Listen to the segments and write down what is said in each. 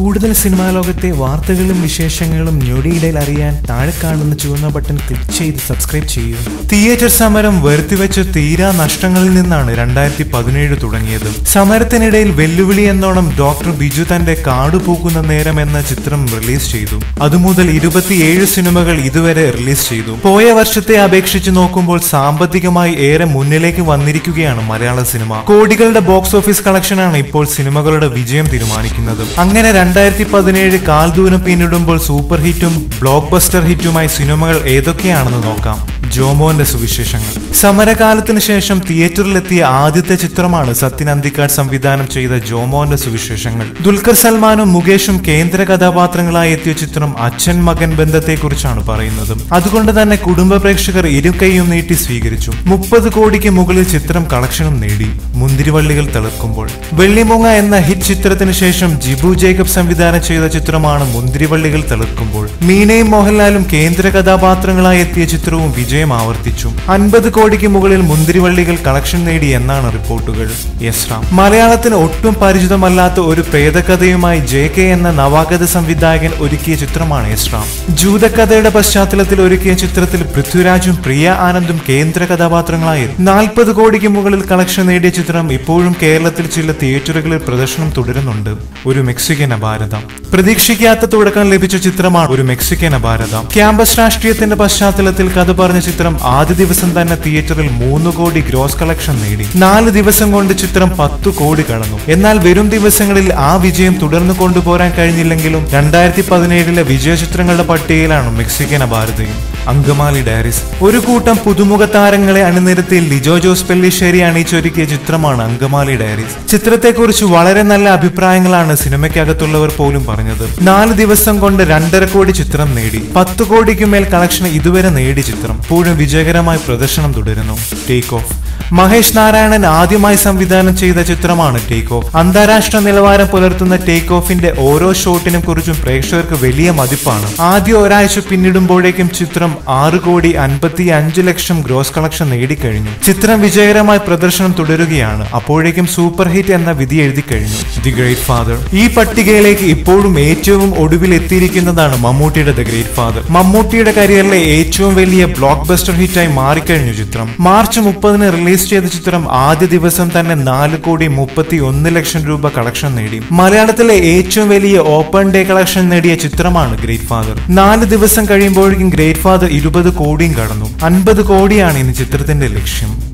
കൂടുതൽ സിനിമാ ലോകത്തെ വാർത്തകളും വിശേഷങ്ങളും ഞൊടിയിടയിൽ അറിയാൻ താഴെ കാണുന്ന ചുവന്ന ബട്ടൺ ക്ലിക്ക് ചെയ്ത് സബ്സ്ക്രൈബ് ചെയ്യൂ. തിയേറ്റർ സമരം വരുത്തിവെച്ച തീരാ നഷ്ടങ്ങളിൽ നിന്നാണ് രണ്ടായിരത്തി പതിനേഴ് തുടങ്ങിയത്. സമരത്തിനിടയിൽ വെല്ലുവിളി എന്നോണം ഡോക്ടർ ബിജു തന്റെ കാട് പൂക്കുന്ന നേരം എന്ന ചിത്രം റിലീസ് ചെയ്തു. അതുമുതൽ ഇരുപത്തിയേഴ് സിനിമകൾ ഇതുവരെ റിലീസ് ചെയ്തു. പോയ വർഷത്തെ അപേക്ഷിച്ച് നോക്കുമ്പോൾ സാമ്പത്തികമായി ഏറെ മുന്നിലേക്ക് വന്നിരിക്കുകയാണ് മലയാള സിനിമ. കോടികളുടെ ബോക്സ് ഓഫീസ് കളക്ഷനാണ് ഇപ്പോൾ സിനിമകളുടെ വിജയം തീരുമാനിക്കുന്നത്. അങ്ങനെ രണ്ടായിരത്തി പതിനേഴ് കാൽദൂരം പിന്നിടുമ്പോൾ സൂപ്പർ ഹിറ്റും ബ്ലോക്ക് ബസ്റ്റർ ഹിറ്റുമായി സിനിമകൾ ഏതൊക്കെയാണെന്ന് നോക്കാം. ജോമോന്റെ സുവിശേഷങ്ങൾ. സമരകാലത്തിന് ശേഷം തിയേറ്ററിലെത്തിയ ആദ്യത്തെ ചിത്രമാണ് സത്യൻ അന്തിക്കാട് സംവിധാനം ചെയ്ത ജോമോന്റെ സുവിശേഷങ്ങൾ. ദുൽഖർ സൽമാനും മുകേഷും കേന്ദ്ര കഥാപാത്രങ്ങളായി എത്തിയ ചിത്രം അച്ഛൻ മകൻ ബന്ധത്തെക്കുറിച്ചാണ് പറയുന്നത്. അതുകൊണ്ട് തന്നെ കുടുംബ പ്രേക്ഷകർ ഇരുകൈയും നീട്ടി സ്വീകരിച്ചു. മുപ്പത് കോടിക്ക് മുകളിൽ ചിത്രം കളക്ഷനും നേടി. മുന്തിരിവള്ളികൾ തളിർക്കുമ്പോൾ വെള്ളിമൂങ്ങ എന്ന ഹിറ്റ് ചിത്രത്തിന് ശേഷം ജിബു ജേക്കബ് സംവിധാനം ചെയ്ത ചിത്രമാണ് മുന്തിരിവള്ളികൾ തളിർക്കുമ്പോൾ മീനയും മോഹൻലാലും കേന്ദ്ര കഥാപാത്രങ്ങളായി എത്തിയ ചിത്രവും വിജയം ആവർത്തിച്ചു അൻപത് കോടിക്ക് മുകളിൽ മുന്തിരിവള്ളികൾ കളക്ഷൻ നേടി എന്നാണ് റിപ്പോർട്ടുകൾ. യസ്രാം മലയാളത്തിന് ഒട്ടും പരിചിതമല്ലാത്ത ഒരു പ്രേതകഥയുമായി ജെ കെ എന്ന നവാഗത സംവിധായകൻ ഒരുക്കിയ ചിത്രമാണ് യസ്രാം ജൂതകഥയുടെ പശ്ചാത്തലത്തിൽ ഒരുക്കിയ ചിത്രത്തിൽ പൃഥ്വിരാജും പ്രിയ ആനന്ദും കേന്ദ്ര കഥാപാത്രങ്ങളായി. നാൽപ്പത് കോടിക്ക് മുകളിൽ കളക്ഷൻ നേടിയ ചിത്രം ഇപ്പോഴും കേരളത്തിൽ ചില തിയേറ്ററുകളിൽ പ്രദർശനം തുടരുന്നുണ്ട്. ഒരു മെക്സിക്കൻ അപാരതം പ്രതീക്ഷിക്കാത്ത തുടക്കം ലഭിച്ച ചിത്രമാണ് ഒരു മെക്സിക്കൻ അപാരതം ക്യാമ്പസ് രാഷ്ട്രീയത്തിന്റെ പശ്ചാത്തലത്തിൽ കഥ പറഞ്ഞ ചിത്രം ആദ്യ ദിവസം തന്നെ തിയേറ്ററിൽ മൂന്ന് കോടി ഗ്രോസ് കളക്ഷൻ നേടി. നാല് ദിവസം കൊണ്ട് ചിത്രം പത്ത് കോടി കടന്നു. എന്നാൽ വരും ദിവസങ്ങളിൽ ആ വിജയം തുടർന്നു കൊണ്ടുപോരാൻ കഴിഞ്ഞില്ലെങ്കിലും രണ്ടായിരത്തി പതിനേഴിലെ വിജയ ചിത്രങ്ങളുടെ പട്ടികയിലാണ് മെക്സിക്കൻ അപാരതയും. അങ്കമാലി ഡയറീസ്. ഒരു കൂട്ടം പുതുമുഖ താരങ്ങളെ അണിനിരത്തി ലിജോ ജോസ് പെല്ലിശ്ശേരി അണിയിച്ചൊരുക്കിയ ചിത്രമാണ് അങ്കമാലി ഡയറീസ്. ചിത്രത്തെക്കുറിച്ച് വളരെ നല്ല അഭിപ്രായങ്ങളാണ് സിനിമയ്ക്കകത്തുള്ളവർ പോലും പറഞ്ഞത്. നാല് ദിവസം കൊണ്ട് രണ്ടര കോടി ചിത്രം നേടി. പത്ത് കോടിക്ക് മേൽ കളക്ഷൻ ഇതുവരെ നേടി ചിത്രം. ഇപ്പോഴും വിജയകരമായ പ്രദർശനം തുടരുന്നു. ടേക്ക് ഓഫ് മഹേഷ് നാരായണൻ ആദ്യമായി സംവിധാനം ചെയ്ത ചിത്രമാണ് ടേക്ക് ഓഫ് അന്താരാഷ്ട്ര നിലവാരം പുലർത്തുന്ന ടേക്ക് ഓഫിന്റെ ഓരോ ഷോട്ടിനും കുറിച്ചും പ്രേക്ഷകർക്ക് വലിയ മതിപ്പാണ്. ആദ്യ ഒരാഴ്ച പിന്നിടുമ്പോഴേക്കും ചിത്രം ആറ് കോടി അൻപത്തി അഞ്ച് ലക്ഷം ഗ്രോസ് കളക്ഷൻ നേടിക്കഴിഞ്ഞു. ചിത്രം വിജയകരമായി പ്രദർശനം തുടരുകയാണ്. അപ്പോഴേക്കും സൂപ്പർ ഹിറ്റ് എന്ന വിധി എഴുതി കഴിഞ്ഞു. ദി ഗ്രേറ്റ് ഫാദർ ഈ പട്ടികയിലേക്ക് ഇപ്പോഴും ഏറ്റവും ഒടുവിൽ എത്തിയിരിക്കുന്നതാണ് മമ്മൂട്ടിയുടെ ദ ഗ്രേറ്റ് ഫാദർ മമ്മൂട്ടിയുടെ കരിയറിലെ ഏറ്റവും വലിയ ബ്ലോക്ക് ബസ്റ്റർ ഹിറ്റായി മാറിക്കഴിഞ്ഞു ചിത്രം. മാർച്ച് മുപ്പതിന് റിലീസ് ചെയ്ത ചിത്രം ആദ്യ ദിവസം തന്നെ നാല് കോടി മുപ്പത്തി ഒന്ന് ലക്ഷം രൂപ കളക്ഷൻ നേടി. മലയാളത്തിലെ ഏറ്റവും വലിയ ഓപ്പൺ ഡേ കളക്ഷൻ നേടിയ ചിത്രമാണ് ഗ്രേറ്റ് ഫാദർ. നാല് ദിവസം കഴിയുമ്പോഴേക്കും ഗ്രേറ്റ് ഫാദർ ഇരുപത് കോടിയും കടന്നു. അൻപത് കോടിയാണ് ഇന്ന് ചിത്രത്തിന്റെ ലക്ഷ്യം.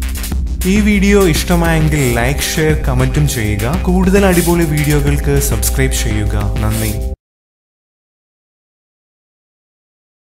ഈ വീഡിയോ ഇഷ്ടമായെങ്കിൽ ലൈക്ക് ഷെയർ കമന്റും ചെയ്യുക. കൂടുതൽ അടിപൊളി വീഡിയോകൾക്ക് സബ്സ്ക്രൈബ് ചെയ്യുക. നന്ദി.